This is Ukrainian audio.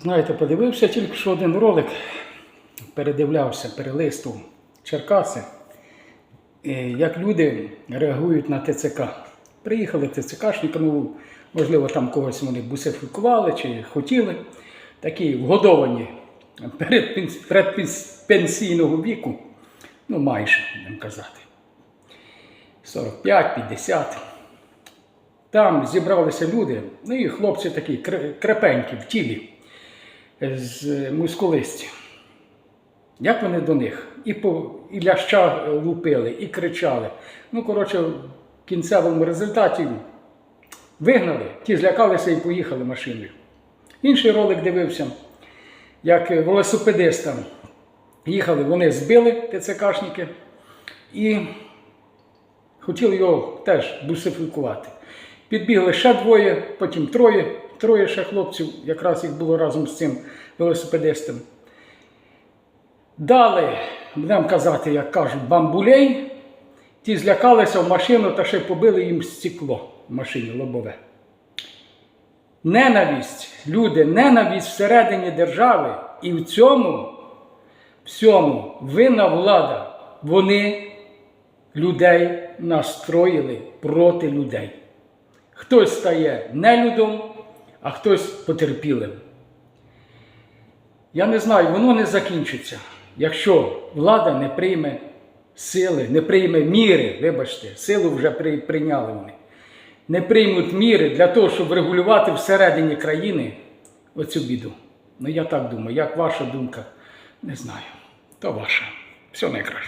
Знаєте, подивився тільки що один ролик, передивлявся, перелистував Черкаси, як люди реагують на ТЦК. Приїхали ТЦКшники, ну, можливо, там когось вони бусифікували чи хотіли, такі вгодовані перед пенс- предпенсійного віку, ну майже, будемо казати, 45-50. Там зібралися люди, ну і хлопці такі крепенькі в тілі з мускулистів. Як вони до них? І, по, і ляща лупили, і кричали. Ну, коротше, в кінцевому результаті вигнали, ті злякалися і поїхали машиною. Інший ролик дивився, як велосипедистам їхали, вони збили ТЦКшники і хотіли його теж бусифікувати. Підбігли ще двоє, потім троє, троє ще хлопців, якраз їх було разом з цим велосипедистом. Дали, будемо казати, як кажуть, бамбулей. Ті злякалися в машину та ще побили їм стекло в машині лобове. Ненависть, люди, ненависть всередині держави. І в цьому всьому винна влада. Вони людей настроїли проти людей. Хтось стає нелюдом, а хтось потерпілим. Я не знаю, воно не закінчиться, якщо влада не прийме сили, не прийме міри, вибачте, силу вже прийняли вони, не приймуть міри для того, щоб регулювати всередині країни оцю біду. Ну я так думаю, як ваша думка, не знаю. То ваша. Все найкраще.